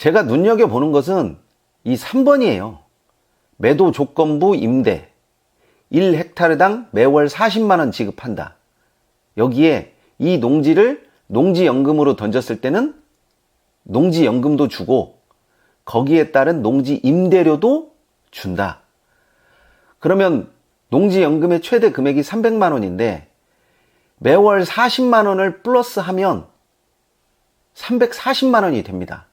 제가 눈여겨보는 것은 이 3번이에요. 매도 조건부 임대. 1헥타르당 매월 40만원 지급한다. 여기에 이 농지를 농지연금으로 던졌을 때는 농지연금도 주고 거기에 따른 농지 임대료도 준다. 그러면 농지연금의 최대 금액이 300만 원인데 매월 40만 원을 플러스 하면 340만 원이 됩니다.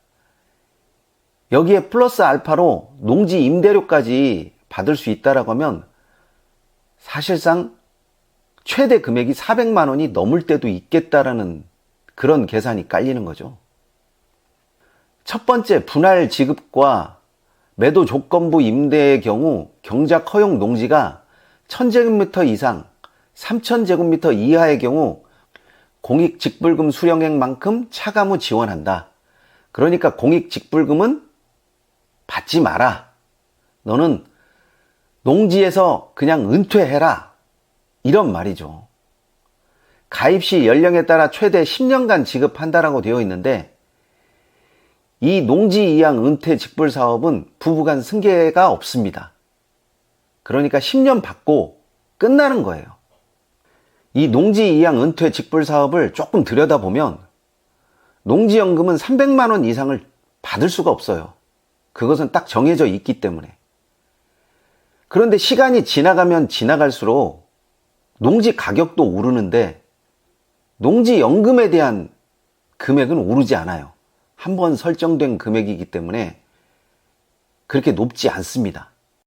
여기에 플러스 알파로 농지 임대료까지 받을 수 있다라고 하면 사실상 최대 금액이 400만 원이 넘을 때도 있겠다라는 그런 계산이 깔리는 거죠. 첫 번째 분할 지급과 매도 조건부 임대의 경우 경작 허용 농지가 1000제곱미터 이상, 3000제곱미터 이하의 경우 공익 직불금 수령액만큼 차감 후 지원한다. 그러니까 공익 직불금은 받지 마라. 너는 농지에서 그냥 은퇴해라. 이런 말이죠. 가입 시 연령에 따라 최대 10년간 지급한다라고 되어 있는데 이 농지 이양 은퇴 직불 사업은 부부간 승계가 없습니다. 그러니까 10년 받고 끝나는 거예요. 이 농지 이양 은퇴 직불 사업을 조금 들여다보면 농지연금은 300만 원 이상을 받을 수가 없어요. 그것은 딱 정해져 있기 때문에. 그런데 시간이 지나가면 지나갈수록 농지 가격도 오르는데 농지 연금에 대한 금액은 오르지 않아요. 한 번 설정된 금액이기 때문에 그렇게 높지 않습니다.